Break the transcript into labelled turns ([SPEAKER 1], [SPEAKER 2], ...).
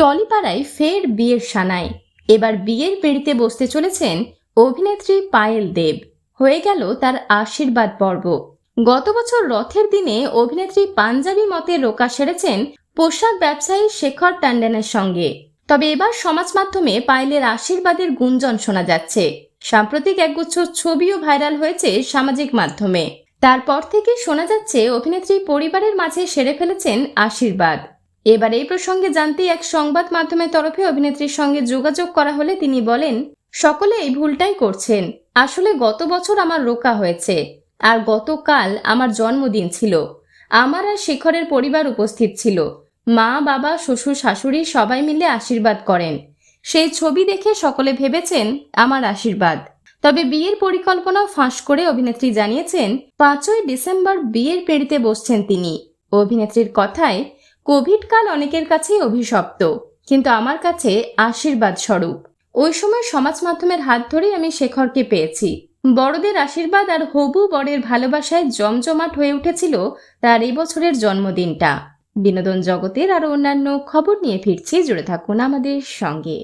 [SPEAKER 1] টলিপাড়ায় ফের বিয়ের সানায় এবার বিয়ের পিঁড়িতে বসতে চলেছেন অভিনেত্রী পায়েল দেব। হয়ে গেল তার আশীর্বাদ পর্ব। গত বছর রথের দিনে অভিনেত্রী পাঞ্জাবি মতে রোকা সেরেছেন পোশাক ব্যবসায়ী শেখর ট্যান্ডনের সঙ্গে। তবে এবার সমাজ মাধ্যমে পায়েলের আশীর্বাদের গুঞ্জন শোনা যাচ্ছে। সাম্প্রতিক একগুচ্ছ ছবিও ভাইরাল হয়েছে সামাজিক মাধ্যমে। তারপর থেকে শোনা যাচ্ছে অভিনেত্রী পরিবারের মাঝে সেরে ফেলেছেন আশীর্বাদ। এবার এই প্রসঙ্গে জানতে এক সংবাদ মাধ্যমের তরফে অভিনেত্রীর সঙ্গে যোগাযোগ করা হলে তিনি বলেন, সকলে এই ভুলটাই করছেন। আসলে গত বছর আমার রোকা হয়েছে আর গতকাল আমার জন্মদিন ছিল। আমার আর শেখরের পরিবার উপস্থিত ছিল। মা, বাবা, শ্বশুর, শাশুড়ি সবাই মিলে আশীর্বাদ করেন। সেই ছবি দেখে সকলে ভেবেছেন আমার আশীর্বাদ। তবে বিয়ের পরিকল্পনা ফাঁস করে অভিনেত্রী জানিয়েছেন, পাঁচই ডিসেম্বর বিয়ের পেড়িতে বসছেন তিনি। অভিনেত্রীর কথায় কোভিড কাল অনেকের কাছেই অভিশপ্ত, কিন্তু আমার কাছে আশীর্বাদ স্বরূপ। ওই সময় সমাজ মাধ্যমের হাত ধরেই আমি শেখরকে পেয়েছি। বড়দের আশীর্বাদ আর হবু বরের ভালোবাসায় জমজমাট হয়ে উঠেছিল তার এই বছরের জন্মদিনটা। বিনোদন জগতের আরও অন্যান্য খবর নিয়ে ফিরছি, জুড়ে থাকুন আমাদের সঙ্গে।